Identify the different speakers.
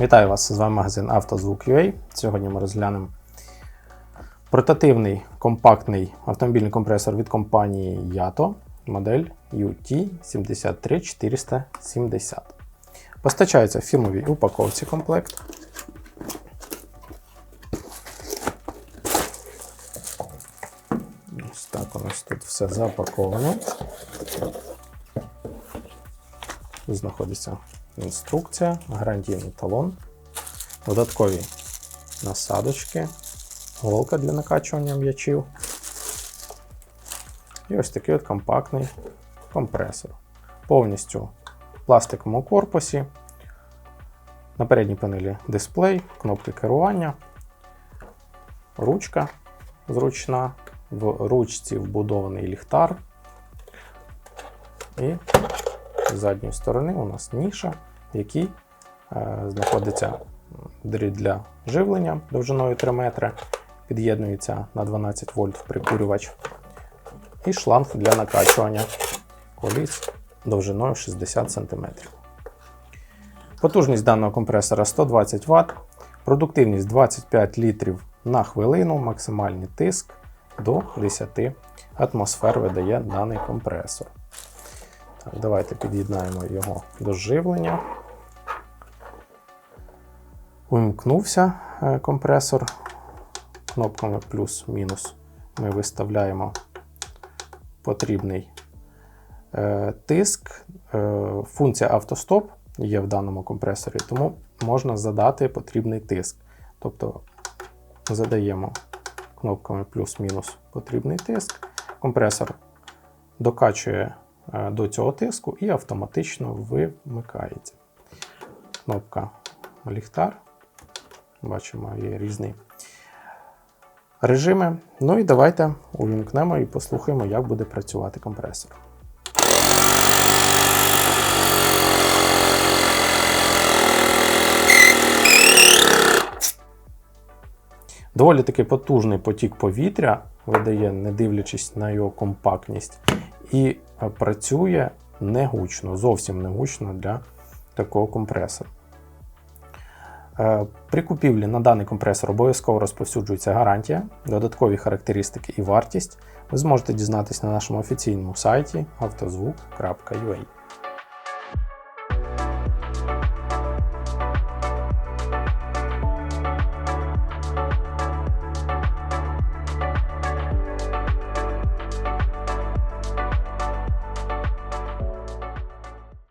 Speaker 1: Вітаю вас! З вами магазин «Автозвук.UA». Сьогодні ми розглянемо портативний компактний автомобільний компресор від компанії Yato, модель UT73470. Постачається в фірмовій упаковці комплект. Ось так у нас тут все запаковано. Знаходиться інструкція, гарантійний талон, додаткові насадочки, голка для накачування м'ячів. І ось такий от компактний компресор. Повністю в пластиковому корпусі. На передній панелі дисплей, кнопки керування, ручка зручна, в ручці вбудований ліхтар. І з задньої сторони у нас ніша, в якій е, знаходиться дріт для живлення довжиною 3 метри, під'єднується на 12 вольт прикурювач, і шланг для накачування коліс довжиною 60 см. Потужність даного компресора 120 Вт, продуктивність 25 літрів на хвилину, максимальний тиск до 10 атмосфер видає даний компресор. Давайте під'єднаємо його до живлення. Увімкнувся е, компресор. Кнопками плюс-мінус ми виставляємо потрібний е, тиск. Е, Функція автостоп є в даному компресорі, тому можна задати потрібний тиск. Тобто задаємо кнопками плюс-мінус потрібний тиск. Компресор докачує до цього тиску і автоматично вимикається. Кнопка ліхтар. Бачимо, є різні режими. Ну і давайте увімкнемо і послухаємо, як буде працювати компресор. Доволі таки потужний потік повітря видає, не дивлячись на його компактність, і е, працює не гучно, зовсім не гучно для такого компресора. Е, При купівлі на даний компресор обов'язково розповсюджується гарантія, додаткові характеристики і вартість. Ви зможете дізнатися на нашому офіційному сайті автозвук.ua.